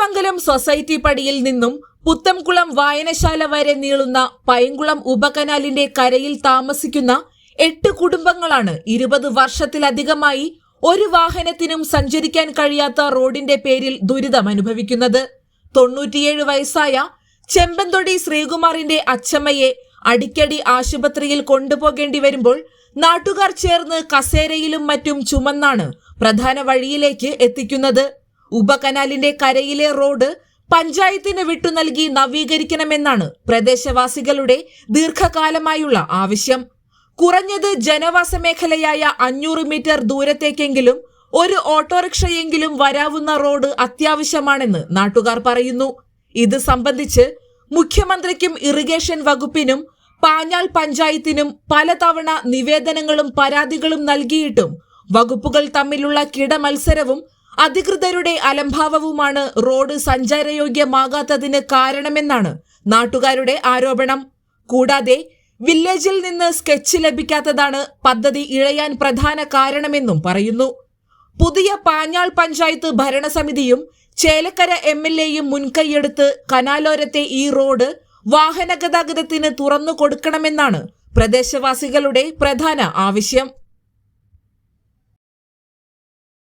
Kunnamangalam society പടിയിൽ നിന്നും പുത്തംകുളം വായനശാല വരെ നീളുന്ന പൈങ്കുളം ഉപകനാലിന്റെ കരയിൽ താമസിക്കുന്ന എട്ട് കുടുംബങ്ങളാണ് ഇരുപത് വർഷത്തിലധികമായി ഒരു വാഹനത്തിനും സഞ്ചരിക്കാൻ കഴിയാത്ത റോഡിന്റെ പേരിൽ ദുരിതം അനുഭവിക്കുന്നത്. തൊണ്ണൂറ്റിയേഴ് വയസ്സായ ചെമ്പന്തൊടി ശ്രീകുമാറിന്റെ അച്ചമ്മയെ അടിക്കടി ആശുപത്രിയിൽ കൊണ്ടുപോകേണ്ടി വരുമ്പോൾ നാട്ടുകാർ ചേർന്ന് കസേരയിലും മറ്റും ചുമന്നാണ് പ്രധാന വഴിയിലേക്ക് എത്തിക്കുന്നത്. ഉപകനാലിന്റെ കരയിലെ റോഡ് പഞ്ചായത്തിന് വിട്ടു നൽകി നവീകരിക്കണമെന്നാണ് പ്രദേശവാസികളുടെ ദീർഘകാലമായുള്ള ആവശ്യം. കുറഞ്ഞത് ജനവാസ മേഖലയായ അഞ്ഞൂറ് മീറ്റർ ദൂരത്തേക്കെങ്കിലും ഒരു ഓട്ടോറിക്ഷയെങ്കിലും വരാവുന്ന റോഡ് അത്യാവശ്യമാണെന്ന് നാട്ടുകാർ പറയുന്നു. ഇത് സംബന്ധിച്ച് മുഖ്യമന്ത്രിക്കും ഇറിഗേഷൻ വകുപ്പിനും പാഞ്ഞാൽ പഞ്ചായത്തിനും പലതവണ നിവേദനങ്ങളും പരാതികളും നൽകിയിട്ടും വകുപ്പുകൾ തമ്മിലുള്ള കിടമത്സരവും അധികൃതരുടെ അലംഭാവവുമാണ് റോഡ് സഞ്ചാരയോഗ്യമാകാത്തതിന് കാരണമെന്നാണ് നാട്ടുകാരുടെ ആരോപണം. കൂടാതെ വില്ലേജിൽ നിന്ന് സ്കെച്ച് ലഭിക്കാത്തതാണ് പദ്ധതി ഇഴയാൻ പ്രധാന കാരണമെന്നും പറയുന്നു. പുതിയ പാഞ്ഞാൾ പഞ്ചായത്ത് ഭരണസമിതിയും ചേലക്കര എം എൽ എയും മുൻകൈയെടുത്ത് കനാലോരത്തെ ഈ റോഡ് വാഹന ഗതാഗതത്തിന് തുറന്നു കൊടുക്കണമെന്നാണ് പ്രദേശവാസികളുടെ പ്രധാന ആവശ്യം.